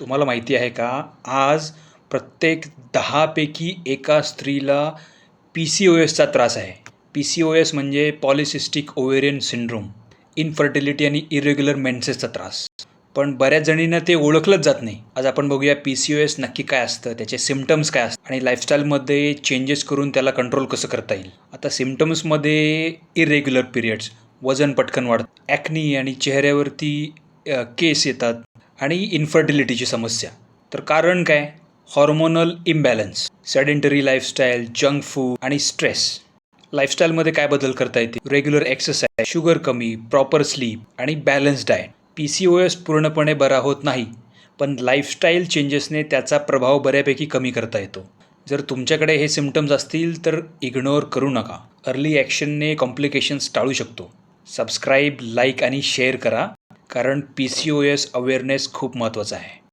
तुम्हाला माहिती आहे का? आज प्रत्येक दहापैकी एका स्त्रीला पी सी ओ एसचा त्रास आहे. पी सी ओ एस म्हणजे पॉलिसिस्टिक ओवेरियन सिंड्रोम इनफर्टिलिटी आणि इरेग्युलर मेन्सेसचा त्रास. पण बऱ्याच जणींना ते ओळखलंच जात नाही. आज आपण बघूया पी सी ओ एस नक्की काय असतं त्याचे सिमटम्स काय असतात आणि लाईफस्टाईलमध्ये चेंजेस करून त्याला कंट्रोल कसं करता येईल. आता सिमटम्समध्ये इरेग्युलर पिरियड्स वजन पटकन वाढतं ॲक्नी आणि चेहऱ्यावरती केस येतात आणि इन्फर्टिलिटीची समस्या. तर कारण काय? Hormonal imbalance sedentary lifestyle junk food आणि स्ट्रेस लाईफस्टाईलमध्ये काय बदल करता येते रेग्युलर एक्सरसाइज शुगर कमी प्रॉपर स्लीप आणि balance diet P C O S पूर्णपणे बरा होत नाही पण लाईफस्टाईल चेंजेसने त्याचा प्रभाव बऱ्यापैकी कमी करता येतो. जर तुमच्याकडे हे सिमटम्स असतील तर इग्नोर करू नका. अर्ली ॲक्शनने कॉम्प्लिकेशन्स टाळू शकतो. सबस्क्राईब लाईक आणि शेअर करा. कारण P C O S awareness खूप महत्त्वाचा आहे.